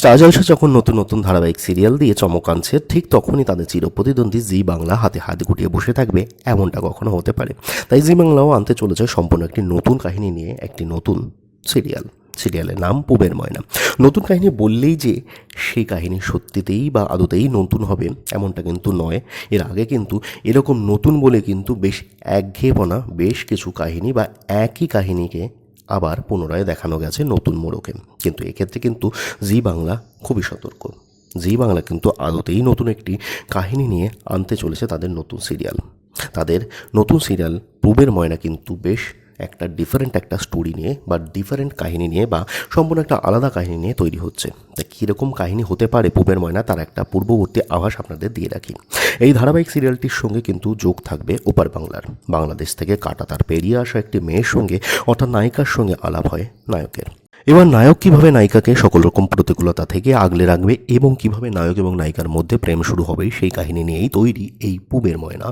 Star জলসা যখন নতুন নতুন ধারাবাহিক সিরিয়াল দিয়ে চমক আনছে, ঠিক তখনই তাদের চিরপ্রতিদ্বন্দ্বী জি বাংলা হাতে হাত গুটিয়ে বসে থাকবে। এমনটা কখনো হতে পারে। তাই জি বাংলাও আনতে চলেছে সম্পূর্ণ একটি নতুন কাহিনী নিয়ে একটি নতুন সিরিয়াল সিরিয়ালের নাম পুবের ময়না। নতুন কাহিনী বললেই যে সেই কাহিনী সত্যিতেই বা আদতেই নতুন হবে, এমনটা কিন্তু নয়। এর আগে কিন্তু এরকম নতুন বলে কিন্তু বেশ একঘেয়েপনা, বেশ কিছু কাহিনী বা একই কাহিনীকে আবার পুনরায় দেখানো গেছে নতুন মোড়কে। কিন্তু এক্ষেত্রে কিন্তু জি বাংলা খুবই সতর্ক। জি বাংলা কিন্তু আদতেই নতুন একটি কাহিনী নিয়ে আনতে চলেছে তাদের নতুন সিরিয়াল। তাদের নতুন সিরিয়াল পূবের ময়না কিন্তু বেশ একটা ডিফারেন্ট একটা স্টোরি নিয়ে বা ডিফারেন্ট কাহিনী নিয়ে বা সম্পূর্ণ একটা আলাদা কাহিনী নিয়ে তৈরি হচ্ছে। তা কীরকম কাহিনী হতে পারে পূবের ময়না তার একটা পূর্ববর্তী আভাস আপনাদের দিয়ে রাখি। এই ধারাবাহিক সিরিয়ালটির সঙ্গে কিন্তু যোগ থাকবে ওপার বাংলার। বাংলাদেশ থেকে কাটাতার পেরিয়ে আসা একটি মেয়ের সঙ্গে, অর্থাৎ নায়িকার সঙ্গে আলাপ হয় নায়কের। এবার নায়ক কীভাবে নায়িকাকে সকল রকম প্রতিকূলতা থেকে আগলে রাখবে এবং কীভাবে নায়ক এবং নায়িকার মধ্যে প্রেম শুরু হবে সেই কাহিনী নিয়েই তৈরি এই পুবের ময়না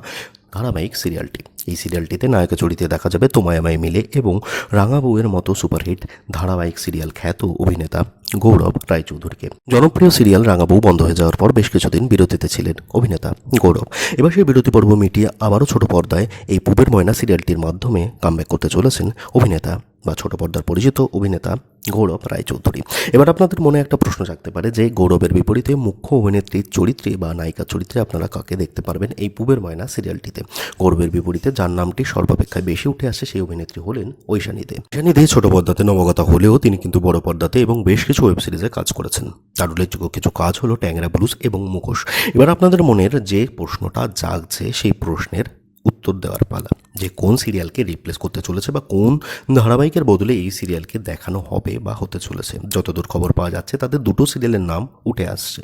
ধারাবাহিক সিরিয়ালটি এই সিরিয়ালটিতে নায়কের চরিত্রে দেখা যাবে তোমায় মিলে এবং রাঙা বউয়ের মতো সুপারহিট, ধারাবাহিক সিরিয়াল খ্যাত অভিনেতা গৌরব রায়চৌধুরীকে। জনপ্রিয় সিরিয়াল রাঙা বউ বন্ধ হয়ে যাওয়ার পর বেশ কিছুদিন বিরতিতে ছিলেন অভিনেতা গৌরব। এবার সেই বিরতি পর্ব মিটিয়ে আবারও ছোট পর্দায় এই পূবের ময়না সিরিয়ালটির মাধ্যমে কামব্যাক করতে চলেছেন অভিনেতা বা ছোট পর্দার পরিচিত অভিনেতা গৌরব রায়চৌধুরী। এবার আপনাদের মনে একটা প্রশ্ন জাগতে পারে যে গৌরবের বিপরীতে মুখ্য অভিনেত্রীর চরিত্রে বা নায়িকার চরিত্রে আপনারা কাকে দেখতে পারবেন এই পুবের ময়না সিরিয়ালটিতে? গৌরবের বিপরীতে যার নামটি সর্বাপেক্ষায় বেশি উঠে আসে সেই অভিনেত্রী হলেন ঐশানী দে ঐশানী দে ছোট পর্দাতে নবগতা হলেও তিনি কিন্তু বড় পর্দাতে এবং বেশ কিছু ওয়েব সিরিজে কাজ করেছেন। তার উল্লেখযোগ্য কিছু কাজ হলো ট্যাংরা ব্লুজ এবং মুখোশ। এবার আপনাদের মনের যে প্রশ্নটা জাগছে সেই প্রশ্নের উত্তর দেওয়ার পালা যে কোন সিরিয়ালকে রিপ্লেস করতে চলেছে বা কোন ধারাবাহিকের বদলে এই সিরিয়ালকে দেখানো হবে বা হতে চলেছে। যতদূর খবর পাওয়া যাচ্ছে, তাদের দুটো সিরিয়ালের নাম উঠে আসছে।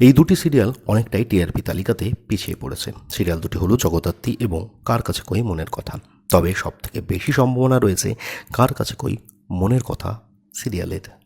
এই দুটি সিরিয়াল অনেকটাই টিআরপি তালিকাতে পিছিয়ে পড়েছে। সিরিয়াল দুটি হলো জগদ্ধাত্রী এবং কার কাছে কই মনের কথা। তবে সব থেকে বেশি সম্ভাবনা রয়েছে কার কাছে কই মনের কথা সিরিয়ালের।